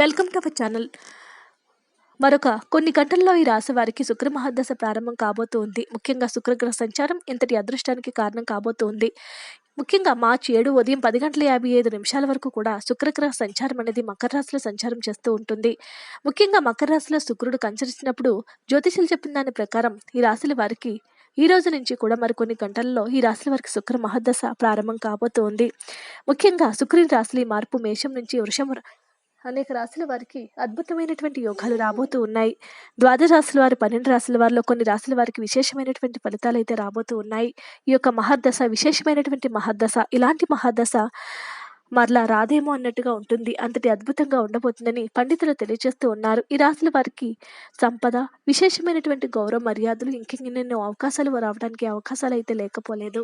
Welcome to our channel. మరొక కొన్ని గంటల్లో ఈ రాశి వారికి శుక్ర మహాదశ ప్రారంభం కాబోతుంది. ముఖ్యంగా శుక్రగ్రహ సంచారం ఇంతటి అదృష్టానికి కారణం కాబోతుంది. ముఖ్యంగా మార్చి ఏడు ఉదయం పది గంటల యాభై ఐదు నిమిషాల వరకు కూడా శుక్రగ్రహ సంచారం అనేది మకర రాశిలో సంచారం చేస్తూ ఉంటుంది. ముఖ్యంగా మకర రాశిలో శుక్రుడు సంచరిస్తున్నప్పుడు జ్యోతిషులు చెప్పిన దాని ప్రకారం ఈ రాశుల వారికి ఈ రోజు నుంచి కూడా మరికొన్ని గంటల్లో ఈ రాశుల వారికి శుక్ర మహాదశ ప్రారంభం కాబోతోంది. ముఖ్యంగా శుక్రుని రాశులు ఈ మార్పు మేషం నుంచి వృషం అనేక రాశుల వారికి అద్భుతమైనటువంటి యోగాలు రాబోతూ ఉన్నాయి. ద్వాదశ రాశుల వారి పన్నెండు రాశుల వారిలో కొన్ని రాశుల వారికి విశేషమైనటువంటి ఫలితాలు అయితే రాబోతూ ఉన్నాయి. ఈ యొక్క మహర్దశ విశేషమైనటువంటి మహర్దశ ఇలాంటి మహర్దశ మరలా రాదేమో అన్నట్టుగా ఉంటుంది. అంతటి అద్భుతంగా ఉండబోతుందని పండితులు తెలియజేస్తూ ఉన్నారు. ఈ రాశుల వారికి సంపద విశేషమైనటువంటి గౌరవ మర్యాదలు ఇంకెన్నెన్నో అవకాశాలు రావడానికి అవకాశాలు అయితే లేకపోలేదు.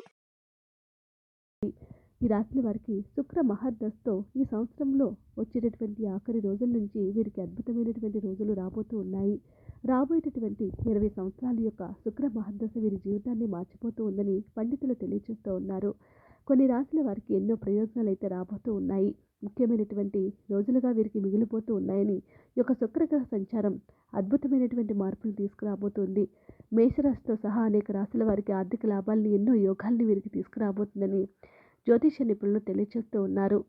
ఈ రాశుల వారికి శుక్ర మహర్దశతో ఈ సంవత్సరంలో వచ్చేటటువంటి ఆఖరి రోజుల నుంచి వీరికి అద్భుతమైనటువంటి రోజులు రాబోతూ ఉన్నాయి. రాబోయేటటువంటి ఇరవై సంవత్సరాల యొక్క శుక్ర మహర్దశ వీరి జీవితాన్ని మార్చిపోతూ ఉందని పండితులు తెలియజేస్తూ ఉన్నారు. కొన్ని రాశుల వారికి ఎన్నో ప్రయోజనాలు అయితే రాబోతూ ఉన్నాయి. ముఖ్యమైనటువంటి రోజులుగా వీరికి మిగిలిపోతూ ఉన్నాయని ఈ యొక్క శుక్రగ్రహ సంచారం అద్భుతమైనటువంటి మార్పులు తీసుకురాబోతుంది. మేషరాశితో సహా అనేక రాశుల వారికి ఆర్థిక లాభాలని ఎన్నో యోగాల్ని వీరికి తీసుకురాబోతుందని జ్యోతిష నిపుణులు తెలియజేస్తూ ఉన్నారు.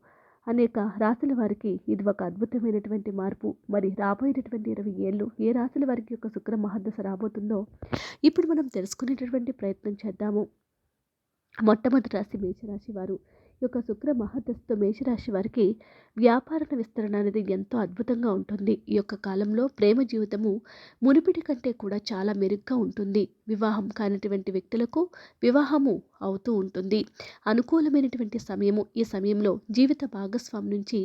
అనేక రాశుల వారికి ఇది ఒక అద్భుతమైనటువంటి మార్పు. మరి రాబోయేటటువంటి ఇరవై ఏళ్ళు ఏ రాశుల వారికి యొక్క శుక్ర మహాదశ రాబోతుందో ఇప్పుడు మనం తెలుసుకునేటటువంటి ప్రయత్నం చేద్దాము. మొట్టమొదటి రాశి మేషరాశి వారు. యొక్క శుక్ర మహాదస్తు మేషరాశి వారికి వ్యాపారణ విస్తరణ అనేది ఎంతో అద్భుతంగా ఉంటుంది. ఈ యొక్క కాలంలో ప్రేమ జీవితము మునిపిటి కంటే కూడా చాలా మెరుగ్గా ఉంటుంది. వివాహం కానటువంటి వ్యక్తులకు వివాహము అవుతూ ఉంటుంది. అనుకూలమైనటువంటి సమయము ఈ సమయంలో జీవిత భాగస్వామి నుంచి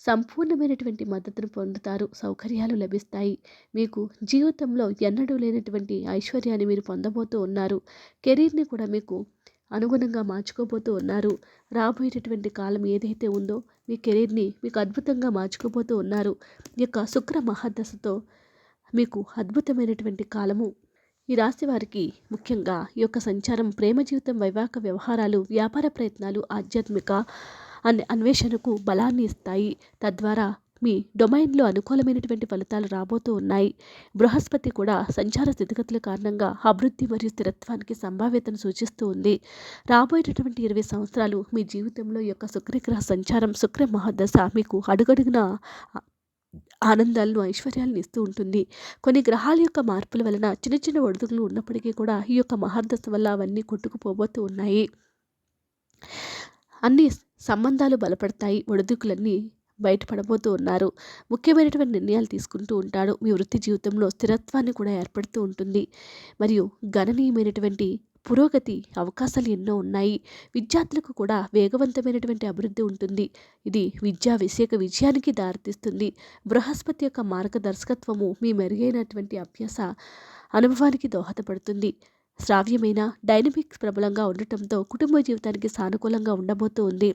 సంపూర్ణమైనటువంటి మద్దతును పొందుతారు. సౌకర్యాలు లభిస్తాయి. మీకు జీవితంలో ఎన్నడూ లేనటువంటి ఐశ్వర్యాన్ని మీరు పొందబోతూ ఉన్నారు. కెరీర్ని కూడా మీకు అనుగుణంగా మార్చుకోబోతూ ఉన్నారు. రాబోయేటటువంటి కాలం ఏదైతే ఉందో మీ కెరీర్ని మీకు అద్భుతంగా మార్చుకోబోతూ ఉన్నారు. ఈ యొక్క శుక్ర మహాదశతో మీకు అద్భుతమైనటువంటి కాలము. ఈ రాశి వారికి ముఖ్యంగా ఈ యొక్క సంచారం ప్రేమ జీవితం వైవాహిక వ్యవహారాలు వ్యాపార ప్రయత్నాలు ఆధ్యాత్మిక అన్ అన్వేషణకు బలాన్ని ఇస్తాయి. తద్వారా మీ డొమైన్లో అనుకూలమైనటువంటి ఫలితాలు రాబోతూ ఉన్నాయి. బృహస్పతి కూడా సంచార స్థితిగతుల కారణంగా అభివృద్ధి మరియు స్థిరత్వానికి సంభావ్యతను సూచిస్తూ ఉంది. రాబోయేటటువంటి ఇరవై సంవత్సరాలు మీ జీవితంలో యొక్క శుక్రగ్రహ సంచారం శుక్ర మహాదశ మీకు అడుగడుగున ఆనందాలను ఐశ్వర్యాలను ఇస్తూ ఉంటుంది. కొన్ని గ్రహాల యొక్క మార్పుల వలన చిన్న చిన్న ఒడుదుగులు ఉన్నప్పటికీ కూడా ఈ యొక్క మహాదశ వల్ల అవన్నీ కొట్టుకుపోబోతూ ఉన్నాయి. అన్ని సంబంధాలు బలపడతాయి. ఒడిదుకులన్నీ బయటపడబోతూ ఉన్నారు. ముఖ్యమైనటువంటి నిర్ణయాలు తీసుకుంటూ ఉంటాడు. మీ వృత్తి జీవితంలో స్థిరత్వాన్ని కూడా ఏర్పడుతూ ఉంటుంది. మరియు గణనీయమైనటువంటి పురోగతి అవకాశాలు ఎన్నో ఉన్నాయి. విద్యార్థులకు కూడా వేగవంతమైనటువంటి అభివృద్ధి ఉంటుంది. ఇది విద్యా విషయక విజయానికి దారితీస్తుంది. బృహస్పతి యొక్క మార్గదర్శకత్వము మీ మెరుగైనటువంటి అభ్యాస అనుభవానికి దోహదపడుతుంది. శ్రావ్యమైన డైనమిక్స్ ప్రబలంగా ఉండటంతో కుటుంబ జీవితానికి సానుకూలంగా ఉండబోతూ ఉంది.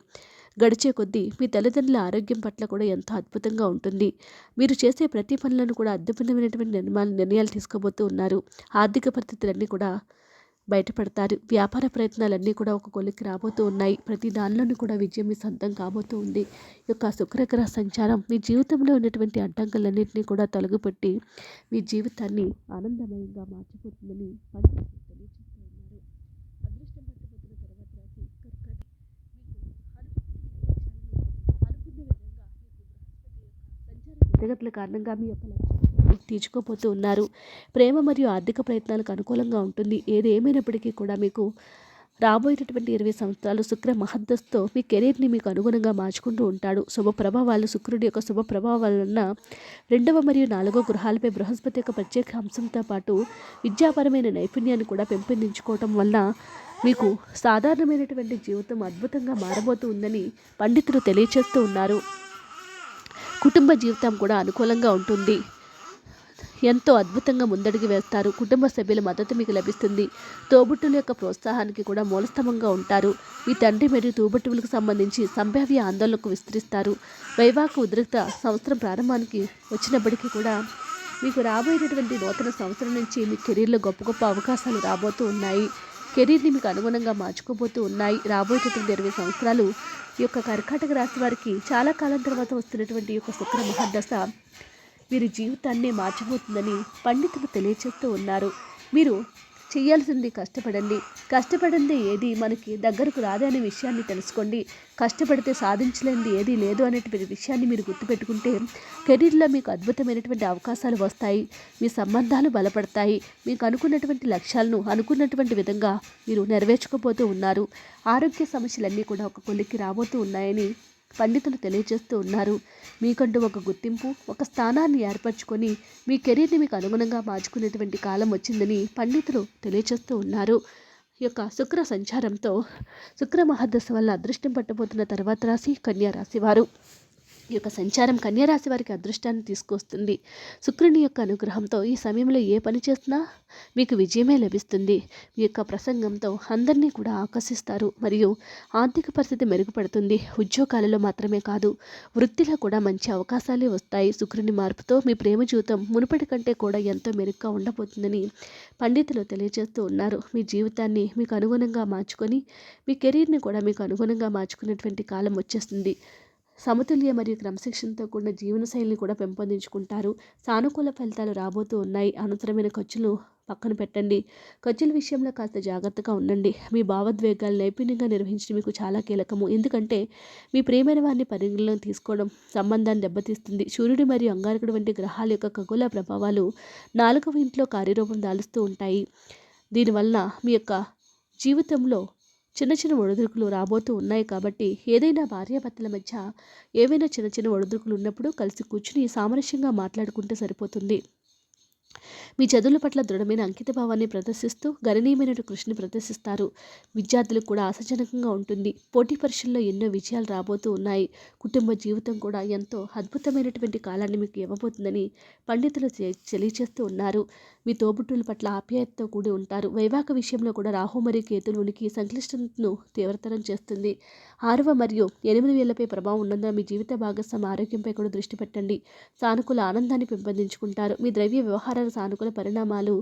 గడిచే కొద్దీ మీ తల్లిదండ్రుల ఆరోగ్యం పట్ల కూడా ఎంతో అద్భుతంగా ఉంటుంది. మీరు చేసే ప్రతి పనులను కూడా అద్భుతమైనటువంటి నిర్మాణ నిర్ణయాలు తీసుకోబోతూ ఉన్నారు. ఆర్థిక పరిస్థితులన్నీ కూడా బయటపడతారు. వ్యాపార ప్రయత్నాలన్నీ కూడా ఒక కొలికి రాబోతూ ఉన్నాయి. ప్రతి దానిలోనూ కూడా విజయం మీ సొంతం కాబోతూ ఉంది. ఈ యొక్క శుక్రగ్రహ సంచారం మీ జీవితంలో ఉన్నటువంటి అడ్డంకులన్నింటినీ కూడా తొలగిపెట్టి మీ జీవితాన్ని ఆనందమయంగా మార్చిపోతుందని పండితులు తెలియజేస్తూ ఉన్నారు అదృష్టం పట్టబోతున్న తర్వాత రాశి కర్కాటక స్థితిగతుల కారణంగా మీ యొక్క తీర్చుకోపోతూ ఉన్నారు. ప్రేమ మరియు ఆర్థిక ప్రయత్నాలకు అనుకూలంగా ఉంటుంది. ఏది ఏమైనప్పటికీ కూడా మీకు రాబోయేటటువంటి ఇరవై సంవత్సరాలు శుక్ర మహద్దస్తో మీ కెరీర్ని మీకు అనుగుణంగా మార్చుకుంటూ ఉంటాడు. శుభ ప్రభావాలు శుక్రుడి యొక్క శుభ ప్రభావాల వలన రెండవ మరియు నాలుగో గృహాలపై బృహస్పతి యొక్క ప్రత్యేక అంశంతో పాటు విద్యాపరమైన నైపుణ్యాన్ని కూడా పెంపొందించుకోవటం వల్ల మీకు సాధారణమైనటువంటి జీవితం అద్భుతంగా మారబోతూ ఉందని పండితులు తెలియచేస్తూ ఉన్నారు. కుటుంబ జీవితం కూడా అనుకూలంగా ఉంటుంది. ఎంతో అద్భుతంగా ముందడుగు వేస్తారు. కుటుంబ సభ్యుల మద్దతు మీకు లభిస్తుంది. తోబుట్టుల యొక్క ప్రోత్సాహానికి కూడా మూలస్తంభంగా ఉంటారు. మీ తండ్రి మరియు తోబుట్టువులకు సంబంధించి సంభావ్య ఆందోళనకు విస్తరిస్తారు. వైవాహిక ఉద్రిక్త సంవత్సరం ప్రారంభానికి వచ్చినప్పటికీ కూడా మీకు రాబోయేటటువంటి నూతన సంవత్సరం నుంచి మీ కెరీర్లో గొప్ప గొప్ప అవకాశాలు రాబోతూ ఉన్నాయి. కెరీర్ని మీకు అనుగుణంగా మార్చుకోబోతూ ఉన్నాయి. రాబోయేటటువంటి ఇరవై సంవత్సరాలు ఈ యొక్క కర్కాటక రాశి వారికి చాలా కాలం తర్వాత వస్తున్నటువంటి ఈ యొక్క శుక్ర మహాదశ వీరి జీవితాన్నే మార్చబోతుందని పండితులు తెలియచేస్తూ ఉన్నారు. మీరు చేయాల్సింది కష్టపడండి. కష్టపడింది ఏది? మనకి దగ్గరకు రాదు అనే విషయాన్ని తెలుసుకోండి. కష్టపడితే సాధించలేనిది ఏది లేదు అనేటువంటి విషయాన్ని మీరు గుర్తుపెట్టుకుంటే కెరీర్లో మీకు అద్భుతమైనటువంటి అవకాశాలు వస్తాయి. మీ సంబంధాలు బలపడతాయి. మీకు అనుకున్నటువంటి లక్ష్యాలను అనుకున్నటువంటి విధంగా మీరు నెరవేర్చుకోబోతూ ఉన్నారు. ఆరోగ్య సమస్యలన్నీ కూడా ఒక కొలిక్కి రాబోతూ ఉన్నాయని పండితులు తెలియజేస్తూ ఉన్నారు. మీకంటూ ఒక గుర్తింపు ఒక స్థానాన్ని ఏర్పరచుకొని మీ కెరీర్ని మీకు అనుగుణంగా మార్చుకునేటువంటి కాలం వచ్చిందని పండితులు తెలియజేస్తూ ఉన్నారు. ఈ యొక్క శుక్ర సంచారంతో శుక్ర మహాదశ వల్ల అదృష్టం పట్టబోతున్న తర్వాత రాశి కన్యా రాశి వారు. ఈ యొక్క సంచారం కన్యరాశి వారికి అదృష్టాన్ని తీసుకొస్తుంది. శుక్రుని యొక్క అనుగ్రహంతో ఈ సమయంలో ఏ పని చేసినా మీకు విజయమే లభిస్తుంది. మీ యొక్క ప్రసంగంతో అందరినీ కూడా ఆకర్షిస్తారు. మరియు ఆర్థిక పరిస్థితి మెరుగుపడుతుంది. ఉద్యోగాలలో మాత్రమే కాదు వృత్తిలో కూడా మంచి అవకాశాలే వస్తాయి. శుక్రుని మార్పుతో మీ ప్రేమ జీవితం మునుపటి కంటే కూడా ఎంతో మెరుగ్గా ఉండబోతుందని పండితులు తెలియజేస్తూ ఉన్నారు. మీ జీవితాన్ని మీకు అనుగుణంగా మార్చుకొని మీ కెరీర్ని కూడా మీకు అనుగుణంగా మార్చుకునేటువంటి కాలం వచ్చేస్తుంది. సమతుల్య మరియు క్రమశిక్షణతో కూడిన జీవనశైలిని కూడా పెంపొందించుకుంటారు. సానుకూల ఫలితాలు రాబోతూ ఉన్నాయి. అనవసరమైన ఖర్చులు పక్కన పెట్టండి. ఖర్చుల విషయంలో కాస్త జాగ్రత్తగా ఉండండి. మీ భావోద్వేగాలు నైపుణ్యంగా నిర్వహించడం మీకు చాలా కీలకము. ఎందుకంటే మీ ప్రేమైన వారిని పరిగణలోకి తీసుకోవడం సంబంధాన్ని దెబ్బతీస్తుంది. సూర్యుడు మరియు అంగారకుడు వంటి గ్రహాల యొక్క ఖగోళ ప్రభావాలు నాలుగవ ఇంట్లో కార్యరూపం దాలుస్తూ ఉంటాయి. దీనివల్ల మీ యొక్క జీవితంలో చిన్న చిన్న ఒడిదుడుకులు రాబోతూ ఉన్నాయి కాబట్టి ఏదైనా భార్యాభర్తల మధ్య ఏవైనా చిన్న చిన్న ఒడిదుడుకులు ఉన్నప్పుడు కలిసి కూర్చుని సామరస్యంగా మాట్లాడుకుంటే సరిపోతుంది. మీ చదువుల పట్ల దృఢమైన అంకిత భావాన్ని ప్రదర్శిస్తూ గణనీయమైన కృషిని ప్రదర్శిస్తారు. విద్యార్థులకు కూడా ఆశాజనకంగా ఉంటుంది. పోటీ పరీక్షల్లో ఎన్నో విజయాలు రాబోతూ ఉన్నాయి. కుటుంబ జీవితం కూడా ఎంతో అద్భుతమైనటువంటి కాలాన్ని మీకు ఇవ్వబోతుందని పండితులు తెలియజేస్తూ ఉన్నారు. మీ తోబుట్టుల పట్ల ఆప్యాయతతో కూడి ఉంటారు. వైవాహిక విషయంలో కూడా రాహు మరియు కేతులు ఉనికి సంక్లిష్టతను తీవ్రతరం చేస్తుంది. ఆరవ మరియు ఎనిమిది వేలపై ప్రభావం ఉన్నందున మీ జీవిత భాగస్వామి ఆరోగ్యంపై కూడా దృష్టి పెట్టండి. సానుకూల ఆనందాన్ని పెంపొందించుకుంటారు. మీ ద్రవ్య వ్యవహారాల సానుకూల పరిణామాలు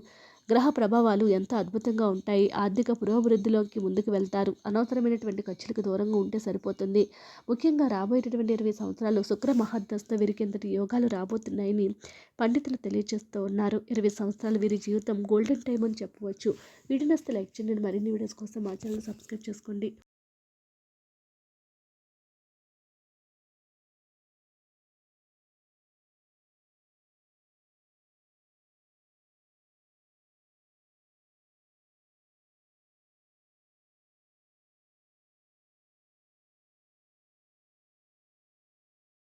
గ్రహ ప్రభావాలు ఎంతో అద్భుతంగా ఉంటాయి ఆర్థిక పురోభివృద్ధిలోకి ముందుకు వెళ్తారు అనవసరమైనటువంటి ఖర్చులకు దూరంగా ఉంటే సరిపోతుంది. ముఖ్యంగా రాబోయేటటువంటి ఇరవై సంవత్సరాలు శుక్ర మహాదస్త వీరికింతటి యోగాలు రాబోతున్నాయని పండితులు తెలియజేస్తూ ఉన్నారు. ఇరవై సంవత్సరాలు వీరి జీవితం గోల్డెన్ టైం అని చెప్పవచ్చు. వీడియోస్ లైక్ చేయండి. మరిన్ని వీడియోస్ కోసం మా ఛానల్ సబ్స్క్రైబ్ చేసుకోండి.